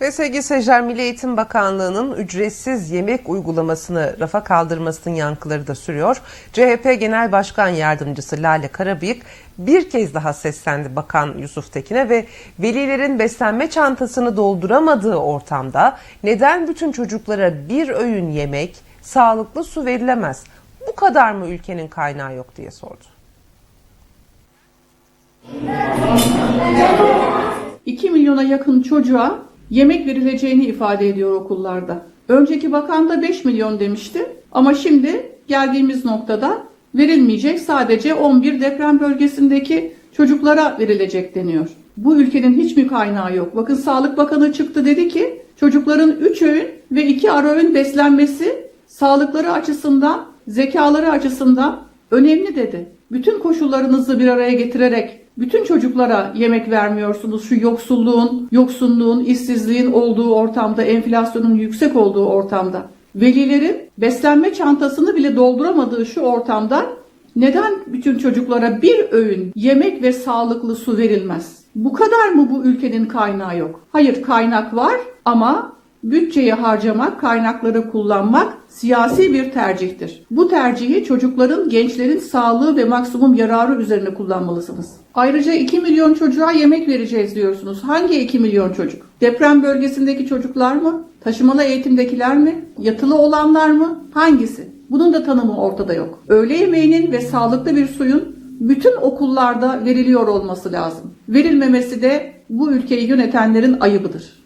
Ve sevgili seyirciler Milli Eğitim Bakanlığı'nın ücretsiz yemek uygulamasını rafa kaldırmasının yankıları da sürüyor. CHP Genel Başkan Yardımcısı Lale Karabıyık bir kez daha seslendi Bakan Yusuf Tekin'e ve velilerin beslenme çantasını dolduramadığı ortamda neden bütün çocuklara bir öğün yemek, sağlıklı su verilemez? Bu kadar mı ülkenin kaynağı yok diye sordu. 2 milyona yakın çocuğa yemek verileceğini ifade ediyor okullarda. Önceki bakan da 5 milyon demişti ama şimdi geldiğimiz noktada verilmeyecek sadece 11 deprem bölgesindeki çocuklara verilecek deniyor. Bu ülkenin hiç mi kaynağı yok? Bakın Sağlık Bakanı çıktı dedi ki çocukların 3 öğün ve 2 ara öğün beslenmesi sağlıkları açısından, zekaları açısından önemli dedi. Bütün koşullarınızı bir araya getirerek bütün çocuklara yemek vermiyorsunuz. Şu yoksulluğun, yoksunluğun, işsizliğin olduğu ortamda, enflasyonun yüksek olduğu ortamda. Velilerin beslenme çantasını bile dolduramadığı şu ortamda neden bütün çocuklara bir öğün yemek ve sağlıklı su verilmez? Bu kadar mı bu ülkenin kaynağı yok? Hayır kaynak var ama bütçeyi harcamak, kaynakları kullanmak siyasi bir tercihtir. Bu tercihi çocukların, gençlerin sağlığı ve maksimum yararı üzerine kullanmalısınız. Ayrıca 2 milyon çocuğa yemek vereceğiz diyorsunuz. Hangi 2 milyon çocuk? Deprem bölgesindeki çocuklar mı? Taşımalı eğitimdekiler mi? Yatılı olanlar mı? Hangisi? Bunun da tanımı ortada yok. Öğle yemeğinin ve sağlıklı bir suyun bütün okullarda veriliyor olması lazım. Verilmemesi de bu ülkeyi yönetenlerin ayıbıdır.